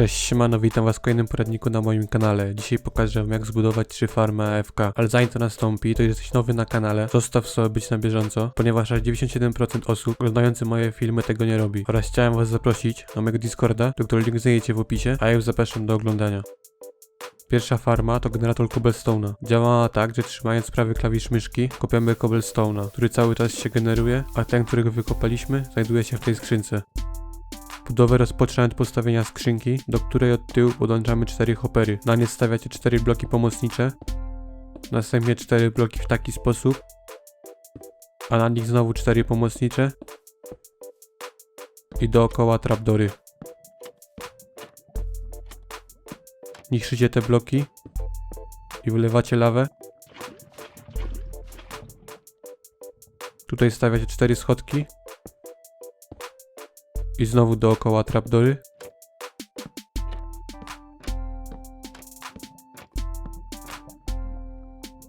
Cześć, siemano, witam was w kolejnym poradniku na moim kanale. Dzisiaj pokażę wam jak zbudować trzy farmy AFK. Ale zanim to nastąpi, to jesteś nowy na kanale, zostaw sobie być na bieżąco, ponieważ aż 97% osób oglądających moje filmy tego nie robi. Oraz chciałem was zaprosić na mojego Discorda, do którego link znajdziecie w opisie, a ja już zapraszam do oglądania. Pierwsza farma to generator cobblestone'a. Działa tak, że trzymając prawy klawisz myszki, kopiamy cobblestone'a, który cały czas się generuje, a ten, którego wykopaliśmy, znajduje się w tej skrzynce. Budowę rozpoczynamy od postawienia skrzynki, do której od tyłu podłączamy cztery hopery. Na nie stawiacie cztery bloki pomocnicze, następnie cztery bloki w taki sposób, a na nich znowu cztery pomocnicze i dookoła trapdory. Niszczycie te bloki i wylewacie lawę. Tutaj stawiacie cztery schodki i znowu dookoła trapdory.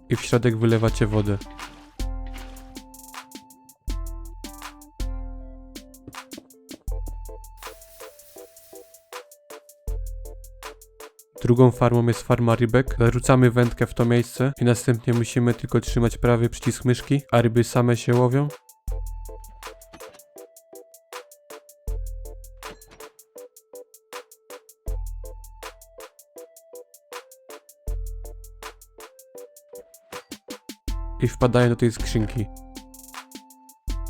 I w środek wylewacie wodę. Drugą farmą jest farma rybek. Zarzucamy wędkę w to miejsce i następnie musimy tylko trzymać prawy przycisk myszki, a ryby same się łowią. I wpadają do tej skrzynki.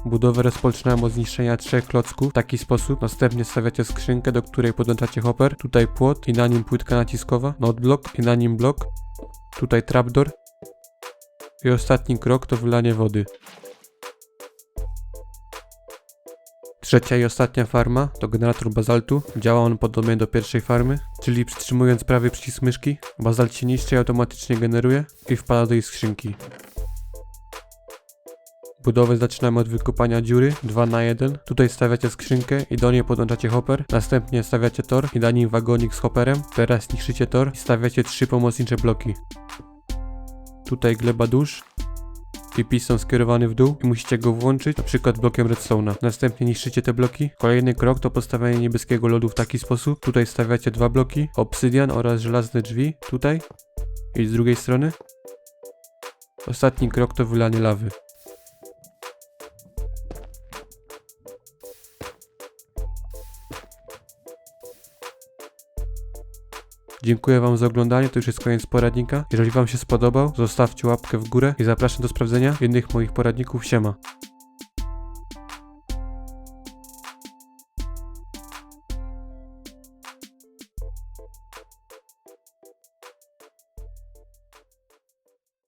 Budowę rozpoczynamy od zniszczenia trzech klocków w taki sposób. Następnie stawiacie skrzynkę, do której podłączacie hopper. Tutaj płot i na nim płytka naciskowa, noteblock i na nim blok. Tutaj trapdoor. I ostatni krok to wylanie wody. Trzecia i ostatnia farma to generator bazaltu. Działa on podobnie do pierwszej farmy, czyli przytrzymując prawy przycisk myszki, bazalt się niszczy i automatycznie generuje i wpada do jej skrzynki. Budowę zaczynamy od wykopania dziury 2 na 1. Tutaj stawiacie skrzynkę i do niej podłączacie hopper. Następnie stawiacie tor i na nim wagonik z hopperem. Teraz niszczycie tor i stawiacie trzy pomocnicze bloki. Tutaj gleba dusz i piston skierowany w dół i musicie go włączyć, na przykład blokiem redstone'a. Następnie niszczycie te bloki. Kolejny krok to postawienie niebieskiego lodu w taki sposób. Tutaj stawiacie dwa bloki, obsydian oraz żelazne drzwi, tutaj i z drugiej strony. Ostatni krok to wylanie lawy. Dziękuję Wam za oglądanie, to już jest koniec poradnika. Jeżeli Wam się spodobał, zostawcie łapkę w górę i zapraszam do sprawdzenia innych moich poradników. Siema.